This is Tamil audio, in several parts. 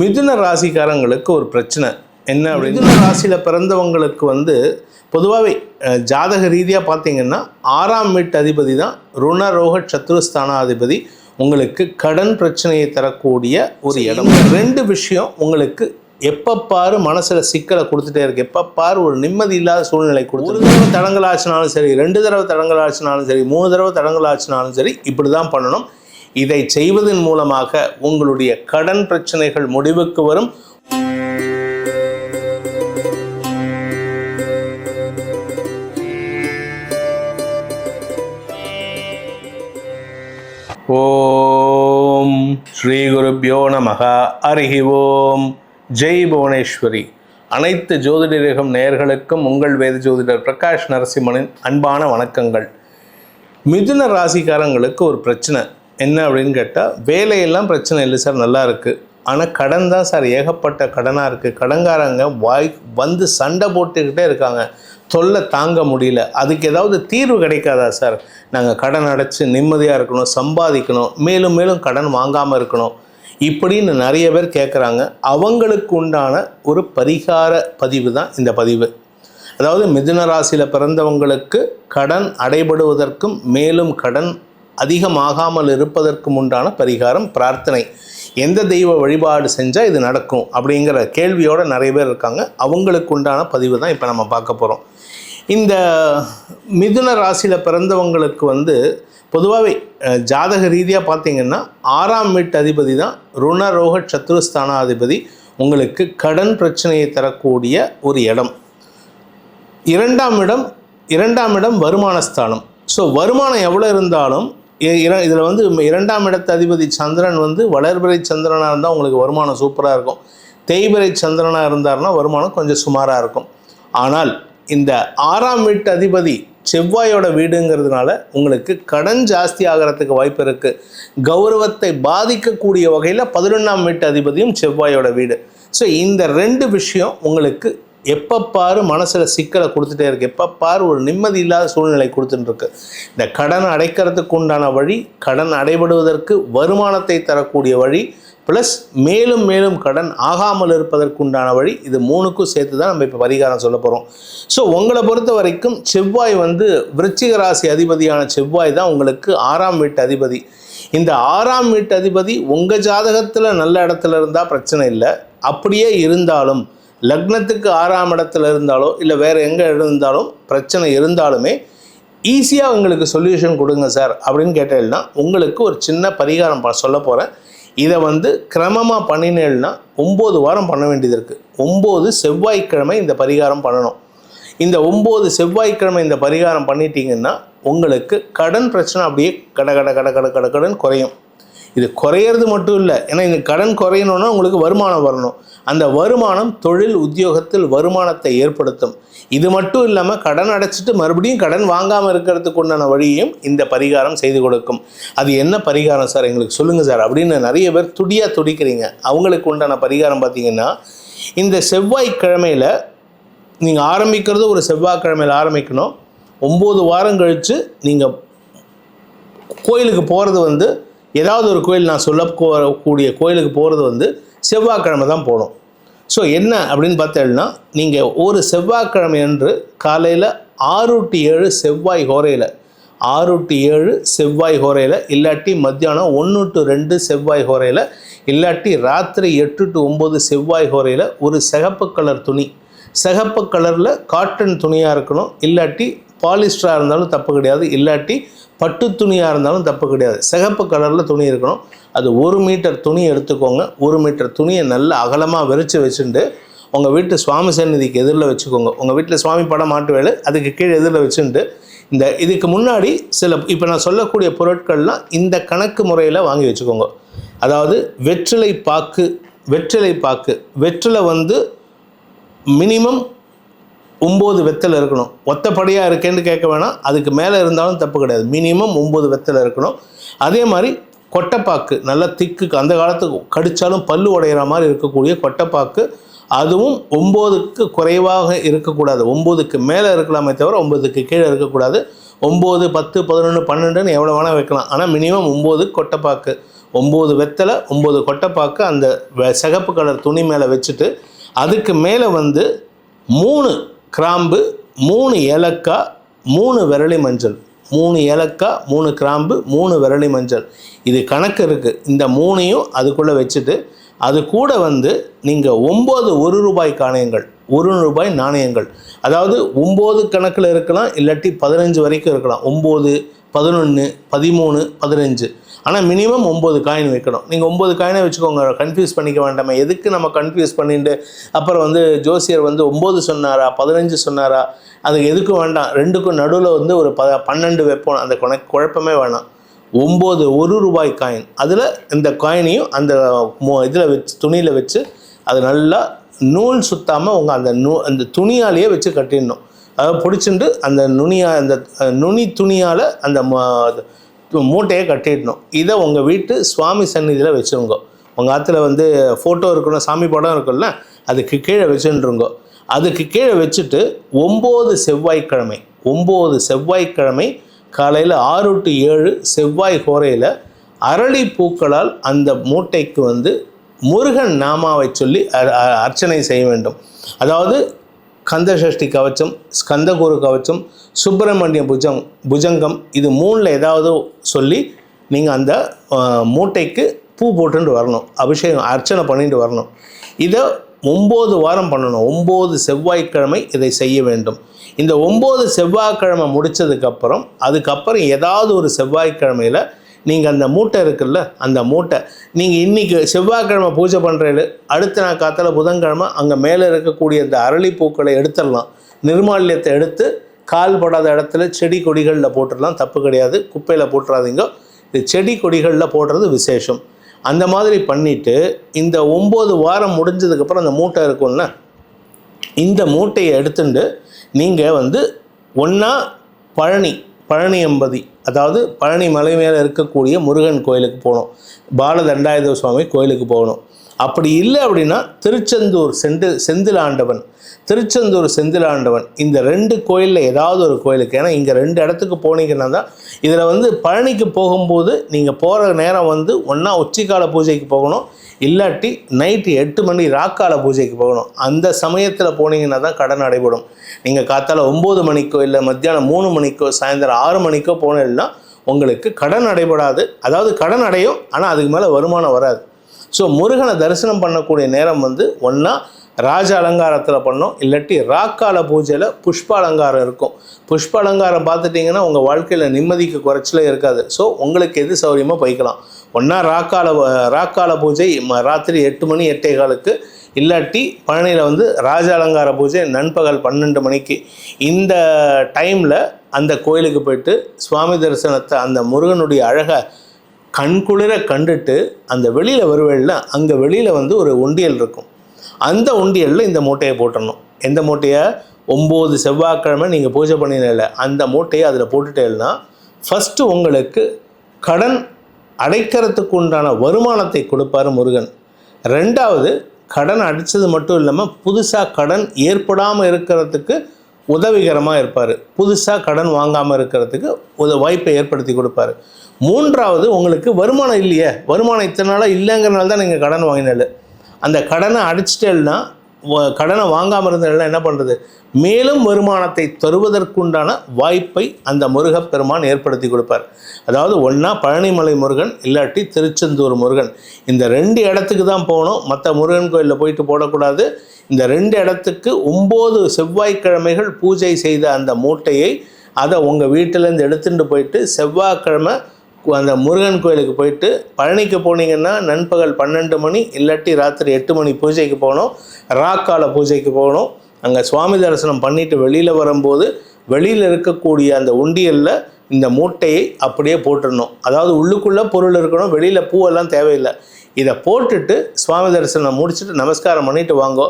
மிதுன ராசிக்காரங்களுக்கு ஒரு பிரச்சனை. என்ன அப்படின்னு மிதுன ராசியில் பிறந்தவங்களுக்கு வந்து பொதுவாகவே ஜாதக ரீதியாக பார்த்தீங்கன்னா ஆறாம் வீட்டு அதிபதி தான் ருண ரோக சத்ருஸ்தானாதிபதி. உங்களுக்கு கடன் பிரச்சனையை தரக்கூடிய ஒரு இடம். ரெண்டு விஷயம் உங்களுக்கு எப்போ பாரு மனசில் சிக்கலை கொடுத்துட்டே இருக்கு. எப்போ பாரு ஒரு நிம்மதி இல்லாத சூழ்நிலை கொடுத்து ஒரு தடவை தடங்கள் ஆச்சுனாலும் சரி ரெண்டு தடவை தடங்கள் ஆச்சுனாலும் சரி மூணு தடவை தடங்கள் ஆச்சுனாலும் சரி இப்படி தான் பண்ணணும். இதை செய்வதன் மூலமாக உங்களுடைய கடன் பிரச்சனைகள் முடிவுக்கு வரும். ஓம் ஸ்ரீ குருப்பியோ நமக. அருகி ஓம். ஜெய் புவனேஸ்வரி. அனைத்து ஜோதிடரகம் நேயர்களுக்கும் உங்கள் வேத ஜோதிடர் பிரகாஷ் நரசிம்மனின் அன்பான வணக்கங்கள். மிதுன ராசிக்காரங்களுக்கு ஒரு பிரச்சனை. என்ன அப்படின்னு கேட்டால் வேலையெல்லாம் பிரச்சனை இல்லை சார் நல்லா இருக்குது ஆனால் கடன் தான் சார் ஏகப்பட்ட கடனாக இருக்குது கடன்காரங்க வாய் வந்து சண்டை போட்டுக்கிட்டே இருக்காங்க. தொல்லை தாங்க முடியல. அதுக்கு ஏதாவது தீர்வு கிடைக்காதா சார்? நாங்கள் கடன் அடைச்சி நிம்மதியாக இருக்கணும் சம்பாதிக்கணும். மேலும் மேலும் கடன் வாங்காமல் இருக்கணும். இப்படின்னு நிறைய பேர் கேட்குறாங்க அவங்களுக்கு உண்டான ஒரு பரிகார பதிவு தான் இந்த பதிவு. அதாவது மிதுன ராசியில் பிறந்தவங்களுக்கு கடன் அடைபடுவதற்கும் மேலும் கடன் அதிகமாகாமல் இருப்பதற்கு உண்டான பரிகாரம் பிரார்த்தனை. எந்த தெய்வ வழிபாடு செஞ்சால் இது நடக்கும் அப்படிங்கிற கேள்வியோடு நிறைய பேர் இருக்காங்க. அவங்களுக்கு உண்டான பதிவு தான் இப்போ நம்ம பார்க்க போகிறோம் இந்த மிதுன ராசியில் பிறந்தவங்களுக்கு வந்து பொதுவாகவே ஜாதக ரீதியாக பார்த்தீங்கன்னா ஆறாம் வீட்டு அதிபதி தான் ருண ரோக சத்ருஸ்தானாதிபதி உங்களுக்கு கடன் பிரச்சனையை தரக்கூடிய ஒரு இடம். இரண்டாம் இடம் இரண்டாம் இடம் வருமானஸ்தானம் ஸோ வருமானம் எவ்வளோ இருந்தாலும் இதில் வந்து இரண்டாம் இடத்து அதிபதி சந்திரன் வந்து வளர்பிறை சந்திரனாக இருந்தால் உங்களுக்கு வருமானம் சூப்பராக இருக்கும். தேய்பிறை சந்திரனாக இருந்தார்னா வருமானம் கொஞ்சம் சுமாராக இருக்கும். ஆனால் இந்த ஆறாம் வீட்டு அதிபதி செவ்வாயோட வீடுங்கிறதுனால உங்களுக்கு கடன் ஜாஸ்தி ஆகிறதுக்கு வாய்ப்பு இருக்குது கௌரவத்தை பாதிக்கக்கூடிய வகையில் பதினொன்றாம் வீட்டு அதிபதியும் செவ்வாயோட வீடு. ஸோ இந்த ரெண்டு விஷயம் உங்களுக்கு எப்போ பாரு மனசில் சிக்கலை கொடுத்துட்டே இருக்கு. எப்போ ஒரு நிம்மதி இல்லாத சூழ்நிலை கொடுத்துட்டுருக்கு இந்த கடன் அடைக்கிறதுக்கு உண்டான வழி கடன் அடைபடுவதற்கு வருமானத்தை தரக்கூடிய வழி ப்ளஸ் மேலும் மேலும் கடன் ஆகாமல் இருப்பதற்கு உண்டான வழி இது மூணுக்கும் சேர்த்து தான் நம்ம இப்போ பரிகாரம் சொல்ல போகிறோம் ஸோ உங்களை பொறுத்த வரைக்கும் செவ்வாய் வந்து விருச்சிக ராசி அதிபதியான செவ்வாய் தான் உங்களுக்கு ஆறாம் வீட்டு அதிபதி. இந்த ஆறாம் வீட்டு அதிபதி உங்கள் ஜாதகத்தில் நல்ல இடத்துல இருந்தால் பிரச்சனை இல்லை. அப்படியே இருந்தாலும் லக்னத்துக்கு ஆறாம் இடத்துல இருந்தாலோ இல்லை வேறு எங்கே இருந்தாலும் பிரச்சனை இருந்தாலுமே ஈஸியாக உங்களுக்கு சொல்யூஷன் கொடுங்க சார் அப்படின்னு கேட்டேன்னா உங்களுக்கு ஒரு சின்ன பரிகாரம் சொல்ல போகிறேன் இதை வந்து கிரமமாக பண்ணினேன்னா ஒம்பது வாரம் பண்ண வேண்டியது இருக்குது ஒம்பது செவ்வாய்க்கிழமை இந்த பரிகாரம் பண்ணணும். இந்த ஒம்பது செவ்வாய்க்கிழமை இந்த பரிகாரம் பண்ணிட்டீங்கன்னா உங்களுக்கு கடன் பிரச்சனை அப்படியே கட கட கட கட கட கடன் குறையும். இது குறையிறது மட்டும் இல்லை. ஏன்னா இந்த கடன் குறையணுன்னா உங்களுக்கு வருமானம் வரணும். அந்த வருமானம் தொழில் உத்தியோகத்தில் வருமானத்தை ஏற்படுத்தும். இது மட்டும் இல்லாமல் கடன் அடைச்சிட்டு மறுபடியும் கடன் வாங்காமல் இருக்கிறதுக்கு உண்டான வழியையும் இந்த பரிகாரம் செய்து கொடுக்கும். அது என்ன பரிகாரம் சார்? எங்களுக்கு சொல்லுங்கள் சார். அப்படின்னு நிறைய பேர் துடியாக துடிக்கிறீங்க. அவங்களுக்கு உண்டான பரிகாரம் பார்த்தீங்கன்னா இந்த செவ்வாய்க்கிழமையில் நீங்கள் ஆரம்பிக்கிறது ஒரு செவ்வாய்க்கிழமையில் ஆரம்பிக்கணும். ஒம்பது வாரம் கழித்து நீங்கள் கோயிலுக்கு போகிறது வந்து ஏதாவது ஒரு கோயில் நான் சொல்ல கோயிலுக்கு போகிறது வந்து செவ்வாய்க்கிழமை தான் போகணும். ஸோ என்ன அப்படின்னு பார்த்தேன்னா நீங்கள் ஒரு செவ்வாய்க்கிழமை அன்று காலையில் ஆறு டு ஏழு செவ்வாய் ஹோரையில் ஆறு டு ஏழு செவ்வாய் ஹோரையில் இல்லாட்டி மத்தியானம் ஒன்று டு ரெண்டு செவ்வாய் ஹோரையில் இல்லாட்டி ராத்திரி எட்டு டு ஒம்பது செவ்வாய் ஹோரையில் ஒரு சிகப்பு கலர் துணி. சிகப்பு கலரில் காட்டன் துணியாக இருக்கணும் இல்லாட்டி பாலிஸ்டராக இருந்தாலும் தப்பு கிடையாது. இல்லாட்டி பட்டு துணியாக இருந்தாலும் தப்பு கிடையாது. சிகப்பு கலரில் துணி இருக்கணும். அது ஒரு மீட்டர் துணி எடுத்துக்கோங்க. ஒரு மீட்டர் துணியை நல்லா அகலமாக விரித்து வச்சுட்டு உங்கள் வீட்டு சுவாமி சந்நிதிக்கு எதிரில் வச்சுக்கோங்க. உங்கள் வீட்டில் சுவாமி படம் மாட்டுவேலு அதுக்கு கீழே எதிரில் வச்சுட்டு இந்த இதுக்கு முன்னாடி சில இப்போ நான் சொல்லக்கூடிய பொருட்கள்லாம் இந்த கணக்கு முறையில் வாங்கி வச்சுக்கோங்க. அதாவது வெற்றிலை பாக்கு வெற்றிலை பாக்கு. வெற்றிலை வந்து மினிமம் ஒம்பது வெத்தல் இருக்கணும். ஒத்தப்படியாக இருக்கேன்னு கேட்க வேணாம். அதுக்கு மேலே இருந்தாலும் தப்பு கிடையாது. மினிமம் ஒம்பது வெத்தலை இருக்கணும். அதே மாதிரி கொட்டைப்பாக்கு நல்லா திக்கு அந்த காலத்துக்கு கடித்தாலும் பல்லு உடையிற மாதிரி இருக்கக்கூடிய கொட்டைப்பாக்கு அதுவும் ஒம்போதுக்கு குறைவாக இருக்கக்கூடாது. ஒம்போதுக்கு மேலே இருக்கலாமே தவிர ஒம்போதுக்கு கீழே இருக்கக்கூடாது. ஒம்பது பத்து பதினொன்று பன்னெண்டுன்னு எவ்வளோ வேணால் வைக்கலாம். ஆனால் மினிமம் ஒம்பது கொட்டைப்பாக்கு. ஒம்பது வெத்தலை ஒம்பது கொட்டைப்பாக்கு அந்த சிகப்பு கலர் துணி மேலே வச்சுட்டு அதுக்கு மேலே வந்து மூணு கிராம்பு மூணு ஏலக்காய் மூணு விரலி மஞ்சள். மூணு ஏலக்காய் மூணு கிராம்பு மூணு விரலி மஞ்சள். இது கணக்கு இருக்குது இந்த மூணையும் அதுக்குள்ளே வச்சுட்டு அது கூட வந்து நீங்கள் ஒம்பது ஒரு ரூபாய் காணயங்கள் ஒரு ரூபாய் நாணயங்கள். அதாவது ஒம்பது கணக்கில் இருக்கலாம் இல்லாட்டி பதினஞ்சு வரைக்கும் இருக்கலாம். ஒம்பது பதினொன்று பதிமூணு பதினஞ்சு. ஆனால் மினிமம் ஒம்பது காயின் வைக்கணும். நீங்கள் ஒம்பது காயினை வச்சுக்கோங்க. கன்ஃபியூஸ் பண்ணிக்க வேண்டாமே. எதுக்கு நம்ம கன்ஃபியூஸ் பண்ணிட்டு அப்புறம் வந்து ஜோசியர் வந்து ஒம்பது சொன்னாரா பதினஞ்சு சொன்னாரா? அது எதுக்கும் வேண்டாம். ரெண்டுக்கும் நடுவில் வந்து ஒரு ப பன்னெண்டு வைப்போம். அந்த கணக்கு குழப்பமே வேணாம். ஒம்பது ஒரு ரூபாய் காயின் அதில் இந்த காயினையும் அந்த மோ இதில் வச்சு துணியில் வச்சு அது நல்லா நூல் சுத்தாமல் உங்கள் அந்த நூ அந்த துணியாலேயே வச்சு கட்டிடணும். அதை பிடிச்சிட்டு அந்த நுனியா அந்த நுனி துணியால் அந்த மூட்டையை கட்டிடணும். இதை உங்கள் வீட்டு சுவாமி சந்நிதியில் வச்சுருங்கோ. உங்கள் ஆற்றுல வந்து ஃபோட்டோ இருக்கணும் சாமி படம் இருக்குல்ல அதுக்கு கீழே வச்சுருங்கோ அதுக்கு கீழே வச்சுட்டு ஒம்பது செவ்வாய்க்கிழமை ஒம்பது செவ்வாய்க்கிழமை காலையில் ஆறு டு ஏழு செவ்வாய் கோரையில் அரளி பூக்களால் அந்த மூட்டைக்கு வந்து முருகன் நாமாவை சொல்லி அர்ச்சனை செய்ய வேண்டும். அதாவது கந்தசஷ்டி கவச்சம் ஸ்கந்தகுரு கவச்சம் சுப்பிரமணிய புஜம் புஜங்கம் இது மூணில் ஏதாவது சொல்லி நீங்கள் அந்த மூட்டைக்கு பூ போட்டுட்டு வரணும். அபிஷேகம் அர்ச்சனை பண்ணிட்டு வரணும். இதை ஒம்பது வாரம் பண்ணணும். ஒம்பது செவ்வாய்க்கிழமை இதை செய்ய வேண்டும். இந்த ஒம்பது செவ்வாய்க்கிழமை முடிச்சதுக்கப்புறம் அதுக்கப்புறம் ஏதாவது ஒரு செவ்வாய்க்கிழமையில் நீங்கள் அந்த மூட்டை இருக்குல்ல அந்த மூட்டை. நீங்கள் இன்றைக்கி செவ்வாய்க்கிழமை பூஜை பண்ணுறது அடுத்த நாள் காத்தால புதன்கிழமை அங்கே மேலே இருக்கக்கூடிய அந்த அரளிப்பூக்களை எடுத்துடலாம். நிர்மால்யத்தை எடுத்து கால் படாத இடத்துல செடி கொடிகளில் போட்டுடலாம். தப்பு கிடையாது. குப்பையில் போட்டுறாதீங்க. இது செடி கொடிகளில் போடுறது விசேஷம். அந்த மாதிரி பண்ணிவிட்டு இந்த ஒம்பது வாரம் முடிஞ்சதுக்கப்புறம் அந்த மூட்டை இருக்கும்ல இந்த மூட்டையை எடுத்துட்டு நீங்கள் வந்து ஒன்றா பழனி பழனி எம்பதி அதாவது பழனி மலை மேலே இருக்கக்கூடிய முருகன் கோயிலுக்கு போகணும். பாலதண்டாயுத சுவாமி கோயிலுக்கு போகணும். அப்படி இல்லை அப்படின்னா திருச்செந்தூர் செந்து செந்திலாண்டவன் திருச்செந்தூர் செந்திலாண்டவன் இந்த ரெண்டு கோயிலில் ஏதாவது ஒரு கோயிலுக்கு. ஏன்னா இங்கே ரெண்டு இடத்துக்கு போனீங்கன்னா தான் இதில் வந்து பழனிக்கு போகும்போது நீங்கள் போகிற நேரம் வந்து ஒன்றா உச்சிக்கால பூஜைக்கு போகணும் இல்லாட்டி நைட்டு எட்டு மணி ராக்கால பூஜைக்கு போகணும். அந்த சமயத்தில் போனீங்கன்னா தான் கடன் அடைபடும். நீங்கள் காத்தால ஒம்பது மணிக்கோ இல்லை மத்தியானம் மூணு மணிக்கோ சாயந்தரம் ஆறு மணிக்கோ போனீங்கன்னா உங்களுக்கு கடன் அடைபடாது. அதாவது கடன் அடையும் ஆனால் அதுக்கு மேலே வருமானம் வராது. ஸோ முருகனை தரிசனம் பண்ணக்கூடிய நேரம் வந்து ஒன்றா ராஜ அலங்காரத்தில் பண்ணோம். இல்லாட்டி ராக்கால பூஜையில் புஷ்ப அலங்காரம் இருக்கும். புஷ்ப அலங்காரம் பார்த்துட்டிங்கன்னா உங்கள் வாழ்க்கையில் நிம்மதிக்கு குறைச்சலே இருக்காது. ஸோ உங்களுக்கு எது சௌரியமோ போய்க்கலாம். ஒன்றா ராக்கால ராக்கால பூஜை ம- ராத்திரி எட்டு மணி எட்டே காலுக்கு. இல்லாட்டி பழனியில் வந்து ராஜ அலங்கார பூஜை நண்பகல் பன்னெண்டு மணிக்கு. இந்த டைமில் அந்த கோயிலுக்கு போயிட்டு சுவாமி தரிசனத்தை அந்த முருகனுடைய அழகை கண்குளிர கண்டுட்டு அந்த வெளியில் வருவேல்ல அங்கே வெளியில் வந்து ஒரு ஒண்டியல் இருக்கும். அந்த உண்டியலில் இந்த மூட்டையை போட்டுடணும் எந்த மூட்டையை? ஒம்பது செவ்வாய்க்கிழமை நீங்கள் பூஜை பண்ணினல அந்த மூட்டையை அதில் போட்டுட்டேன்னா ஃபஸ்ட்டு உங்களுக்கு கடன் அடைக்கிறதுக்கு உண்டான வருமானத்தை கொடுப்பாரு முருகன். ரெண்டாவது கடன் அடித்தது மட்டும் இல்லாமல் புதுசாக கடன் ஏற்படாமல் இருக்கிறதுக்கு உதவிகரமாக இருப்பார். புதுசாக கடன் வாங்காமல் இருக்கிறதுக்கு ஒரு வாய்ப்பை ஏற்படுத்தி கொடுப்பாரு. மூன்றாவது உங்களுக்கு வருமானம் இல்லையே. வருமானம் இத்தனை நாளாக இல்லைங்கிறனால தான் நீங்கள் கடன் வாங்கினது அந்த கடனை அடிச்சிட்டேன்னா வ- கடனை வாங்காமல் இருந்ததுனா என்ன பண்ணுறது மேலும் வருமானத்தை தருவதற்குண்டான வாய்ப்பை அந்த முருகப்பெருமான் ஏற்படுத்தி கொடுப்பார். அதாவது ஒன்றா பழனிமலை முருகன் இல்லாட்டி திருச்செந்தூர் முருகன். இந்த ரெண்டு இடத்துக்கு தான் போகணும். மற்ற முருகன் கோயிலில் போயிட்டு போடக்கூடாது. இந்த ரெண்டு இடத்துக்கு ஒம்பது செவ்வாய்க்கிழமைகள் பூஜை செய்த அந்த மூட்டையை அதை உங்கள் வீட்டிலேருந்து எடுத்துகிட்டு போயிட்டு செவ்வாய்க்கிழமை அந்த முருகன் கோயிலுக்கு போயிட்டு பழனிக்கு போனீங்கன்னா நண்பகல் பன்னெண்டு மணி இல்லாட்டி ராத்திரி எட்டு மணி பூஜைக்கு போகணும். ராக்கால பூஜைக்கு போகணும். அங்கே சுவாமி தரிசனம் பண்ணிட்டு வெளியில் வரும்போது வெளியில் இருக்கக்கூடிய அந்த உண்டியலில் இந்த மூட்டையை அப்படியே போட்டுடணும். அதாவது உள்ளுக்குள்ளே பொருள் இருக்கணும் வெளியில் பூவெல்லாம் தேவையில்லை. இதை போட்டுட்டு சுவாமி தரிசனம் முடிச்சுட்டு நமஸ்காரம் பண்ணிட்டு வாங்கோ.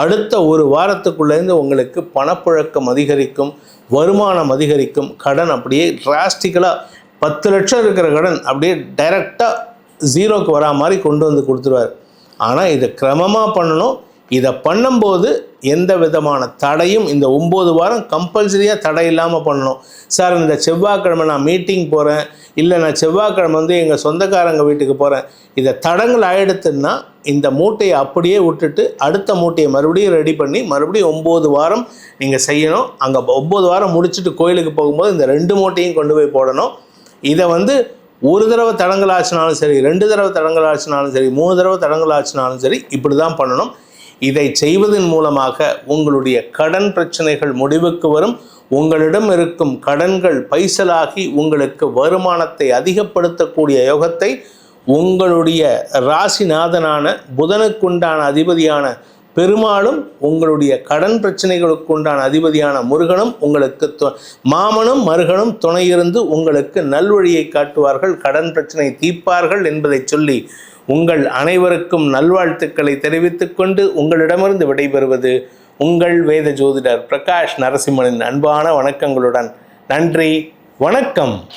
அடுத்த ஒரு வாரத்துக்குள்ளேருந்து உங்களுக்கு பணப்புழக்கம் அதிகரிக்கும் வருமானம் அதிகரிக்கும் கடன் அப்படியே டிராஸ்டிக்கலாக பத்து லட்சம் இருக்கிற கடன் அப்படியே டைரெக்டாக ஜீரோக்கு வரா மாதிரி கொண்டு வந்து கொடுத்துருவார். ஆனால் இதை கிரமமாக பண்ணணும். இதை பண்ணும்போது எந்த விதமான தடையும் இந்த ஒம்பது வாரம் கம்பல்சரியாக தடை இல்லாமல் பண்ணணும். சார் இந்த செவ்வாய்க்கிழமை நான் மீட்டிங் போகிறேன் இல்லை நான் செவ்வாய்க்கிழமை வந்து எங்கள் சொந்தக்காரங்க வீட்டுக்கு போகிறேன் இதை தடங்கள் ஆகிடுத்துன்னா இந்த மூட்டையை அப்படியே விட்டுட்டு அடுத்த மூட்டையை மறுபடியும் ரெடி பண்ணி மறுபடியும் ஒம்பது வாரம் நீங்கள் செய்யணும். அங்கே ஒம்பது வாரம் முடிச்சுட்டு கோயிலுக்கு போகும்போது இந்த ரெண்டு மூட்டையும் கொண்டு போய் போடணும். இதை வந்து ஒரு தடவை தடங்கள் ஆச்சுனாலும் சரி ரெண்டு தடவை தடங்கள் ஆச்சுனாலும் சரி மூணு தடவை தடங்கள் ஆச்சுனாலும் சரி இப்படி தான் பண்ணணும். இதை செய்வதன் மூலமாக உங்களுடைய கடன் பிரச்சனைகள் முடிவுக்கு வரும். உங்களிடம் இருக்கும் கடன்கள் பைசலாகி உங்களுக்கு வருமானத்தை அதிகப்படுத்தக்கூடிய யோகத்தை உங்களுடைய ராசிநாதனான புதனுக்குண்டான அதிபதியான பெருமாளும் உங்களுடைய கடன் பிரச்சனைகளுக்கு உண்டான அதிபதியான முருகனும் உங்களுக்கு து- மாமனும் மருகனும் துணையிருந்து உங்களுக்கு நல்வழியை காட்டுவார்கள் கடன் பிரச்சனை தீர்ப்பார்கள் என்பதை சொல்லி உங்கள் அனைவருக்கும் நல்வாழ்த்துக்களை தெரிவித்துக் கொண்டு உங்களிடமிருந்து விடைபெறுவது உங்கள் வேத ஜோதிடர் பிரகாஷ் நரசிம்மனின் அன்பான வணக்கங்களுடன் நன்றி வணக்கம்.